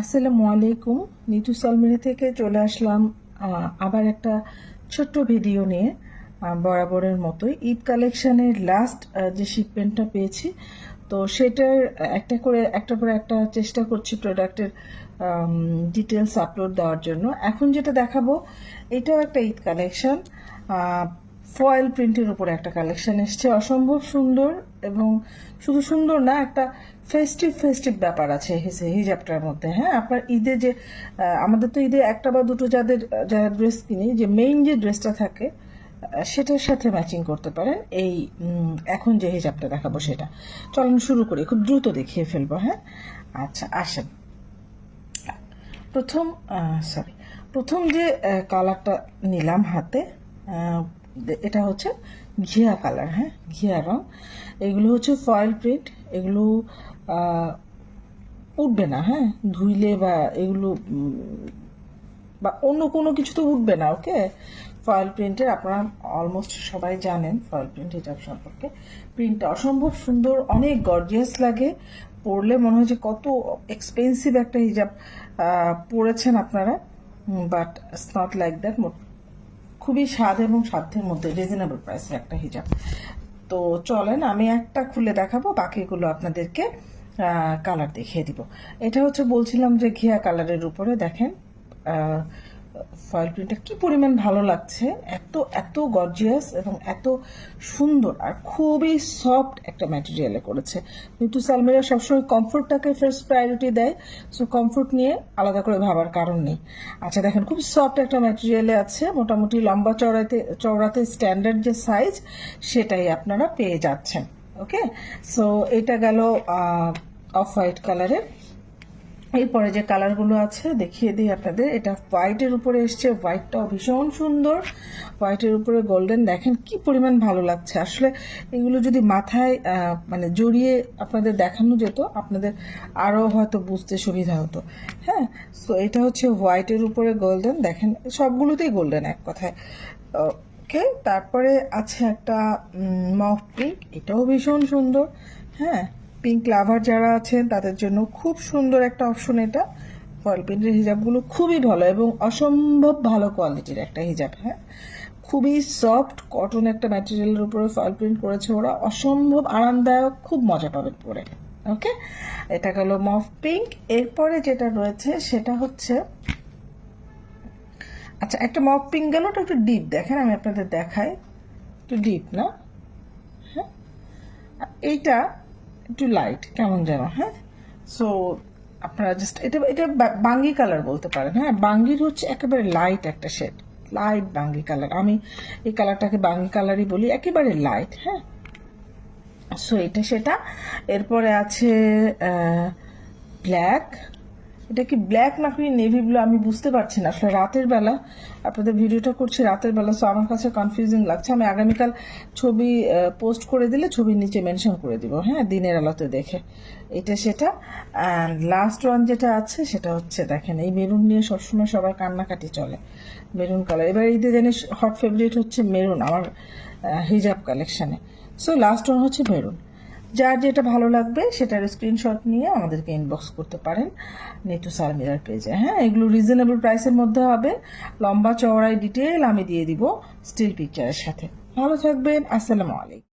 আসসালামু আলাইকুম। নিতু সালমিনী থেকে চলে আসলাম আবার একটা ছোট্ট ভিডিও নিয়ে বরাবরের মতোই। ঈদ কালেকশনের লাস্ট যে শিপমেন্টটা পেয়েছি, তো সেটার একটা করে, একটা পরে একটা চেষ্টা করছি প্রোডাক্টের ডিটেলস আপলোড দেওয়ার জন্য। এখন যেটা দেখাবো, এটাও একটা ঈদ কালেকশন। ফয়েল প্রিন্টের উপরে একটা কালেকশন এসছে। অসম্ভব সুন্দর এবং শুধু সুন্দর না, একটা ফেস্টিভ ফেস্টিভ ব্যাপার আছে হিজাবটার মধ্যে হ্যাঁ? আপনার ঈদে যে আমাদের তো ঈদে একটা বা দুটো যাদের, যারা ড্রেস কিনি, যে মেইন যে ড্রেসটা থাকে সেটার সাথে ম্যাচিং করতে পারেন। এই এখন যে হিজাবটা দেখাবো সেটা। চলুন শুরু করি, খুব দ্রুত দেখিয়ে ফেলব হ্যাঁ? আচ্ছা আসেন। প্রথম সরি প্রথম যে কালারটা নিলাম হাতে এটা হচ্ছে ঘিয়া কালার হ্যাঁ? ঘিয়া রং। এগুলো হচ্ছে ফয়েল প্রিন্ট এগুলো উঠবে না হ্যাঁ? ধুইলে বা এগুলো বা অন্য কোনো কিছু তো উঠবে না, ওকে? ফয়েল প্রিন্টের আপনারা অলমোস্ট সবাই জানেন ফয়েল প্রিন্ট হিজাব সম্পর্কে। প্রিন্টটা অসম্ভব সুন্দর, অনেক গর্জিয়াস লাগে। পরলে মনে হয় যে কত এক্সপেন্সিভ একটা হিজাব পরেছেন আপনারা। But it's not like that খুবই স্বাদ এবং সাধ্যের মধ্যে রিজনেবল প্রাইসের একটা হিজাব তো চলেন, আমি একটা খুলে দেখাবো, বাকিগুলো আপনাদেরকে কালার দেখিয়ে দিব। এটা হচ্ছে বলছিলাম যে ঘিয়া কালারের উপরে, দেখেন ফয়েল প্রিন্টটা কি পরিমাণ ভালো লাগছে, এত এত গর্জিয়াস এবং এত সুন্দর আর খুবই সফট একটা ম্যাটেরিয়ালে করেছে। কিন্তু সালমেরা সবসময় কমফোর্টটাকে ফার্স্ট প্রায়োরিটি দেয় সো কমফোর্ট নিয়ে আলাদা করে ভাবার কারণ নেই। আচ্ছা দেখেন, খুব সফট একটা ম্যাটেরিয়ালে আছে, মোটামুটি লম্বা চড়াইতে চওড়াতে স্ট্যান্ডার্ড যে সাইজ সেটাই আপনারা পেয়ে যাচ্ছেন ওকে সো এটা গেল অফ হোয়াইট কালারের এরপরে যে কালারগুলো আছে, দেখিয়ে দিই আপনাদের। এটা হোয়াইটের উপরে এসছে হোয়াইটটাও ভীষণ সুন্দর। হোয়াইটের উপরে গোল্ডেন দেখেন কি পরিমাণ ভালো লাগছে। আসলে এগুলো যদি মাথায় মানে জড়িয়ে আপনাদের দেখানো যেত, আপনাদের আরও হয়তো বুঝতে সুবিধা হতো। হ্যাঁ? সো এটা হচ্ছে হোয়াইটের উপরে গোল্ডেন দেখেন সবগুলোতেই গোল্ডেন এক কথায়। ওকে তারপরে আছে একটা মফ পিঙ্ক এটাও ভীষণ সুন্দর। হ্যাঁ? পিঙ্ক লাভার যারা আছেন, তাদের জন্য খুব সুন্দর একটা অপশন এটা। ফয়েল প্রিন্টের হিজাবগুলো খুবই ভালো এবং অসম্ভব ভালো কোয়ালিটির একটা হিজাব হ্যাঁ? খুবই সফট কটন একটা ম্যাটেরিয়ালের উপরে ফয়েল প্রিন্ট করেছে ওরা। অসম্ভব আরামদায়ক, খুব মজা পাবেন পরে ওকে এটা গেল মফ পিঙ্ক এরপরে যেটা রয়েছে, সেটা হচ্ছে আচ্ছা একটা মফ পিঙ্ক গেল, ওটা একটু ডিপ দেখেন, আমি আপনাদের দেখাই। একটু ডিপ না? হ্যাঁ? এইটা একটু লাইট কেমন যেন হ্যাঁ? সো আপনারা জাস্ট এটা এটা বাঙ্গি কালার বলতে পারেন হ্যাঁ? বাঙ্গির হচ্ছে একেবারে লাইট একটা শেড লাইট বাঙ্গি কালার আমি এই কালারটাকে বাঙ্গি কালারই বলি, একেবারে লাইট হ্যাঁ? সো এটা সেটা। এরপরে আছে ব্ল্যাক এটা কি ব্ল্যাক না কি নেভি ব্লু আমি বুঝতে পারছি না। আসলে রাতের বেলা আপনাদের ভিডিওটা করছি রাতের বেলা সো আমার কাছে কনফিউজিং লাগছে। আমি আগামীকাল ছবি পোস্ট করে দিলে ছবির নিচে মেনশন করে দিব। হ্যাঁ দিনের আলোতে দেখে। এটা সেটা। অ্যান্ড লাস্ট ওয়ান যেটা আছে, সেটা হচ্ছে দেখেন, এই মেরুন নিয়ে সবসময় সবার কান্নাকাটি চলে মেরুন কালার এবার ঈদে জানি হট ফেভারিট হচ্ছে মেরুন, আমার হিজাব কালেকশানে সো লাস্ট ওয়ান হচ্ছে মেরুন। যার যেটা ভালো লাগবে সেটার স্ক্রিনশট নিয়ে আমাদেরকে ইনবক্স করতে পারেন নেটু সালমিরার পেজে হ্যাঁ এগুলো রিজনেবল প্রাইসের মধ্যে হবে। লম্বা চওড়ায় ডিটেল আমি দিয়ে দিব স্টিল পিকচারের সাথে। ভালো থাকবেন, আসসালামু আলাইকুম।